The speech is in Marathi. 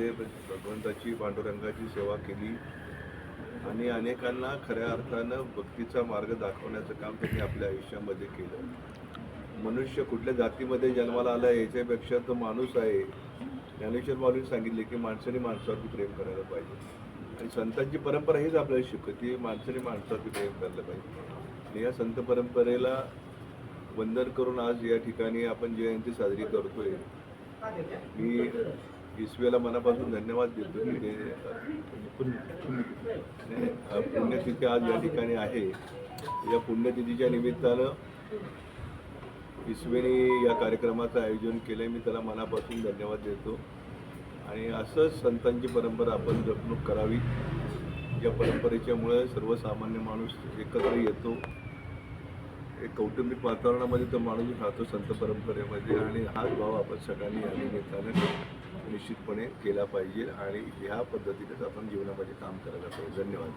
कार्यक्रमामध्ये भगवंताची पांडुरंगाची सेवा केली आणि अनेकांना खऱ्या अर्थानं भक्तीचा मार्ग दाखवण्याचं काम त्यांनी आपल्या आयुष्यामध्ये केलं. मनुष्य कुठल्या जातीमध्ये जन्माला आला याच्यापेक्षा तो माणूस आहे. ज्ञानेश्वर माऊलीने सांगितले की माणसाने माणसावरती प्रेम करायला पाहिजे. आणि संतांची परंपरा हीच आपल्याला शिकवते माणसाने माणसावरती प्रेम करायला पाहिजे. आणि या संत परंपरेला वंदन करून आज या ठिकाणी आपण जयंती साजरी करतोय. मी ईश्वेला मनापासून धन्यवाद देतो की ते पुण्यतिथी आज या ठिकाणी आहे. या पुण्यतिथीच्या निमित्तानं ईश्वेने या कार्यक्रमाचं आयोजन केलं आहे मी त्याला मनापासून धन्यवाद देतो. आणि असंच संतांची परंपरा आपण जपणूक करावी. या परंपरेच्यामुळे सर्वसामान्य माणूस एकत्र येतो. एक कौटुंबिक वातावरणामध्ये तो माणूस राहतो संत परंपरेमध्ये. आणि हाच भाव आपण सगळ्यांनी या निमित्तानं निश्चितपणे केला पाहिजे आणि ह्या पद्धतीनेच आपण जीवनामध्ये काम करायला पाहिजे. धन्यवाद.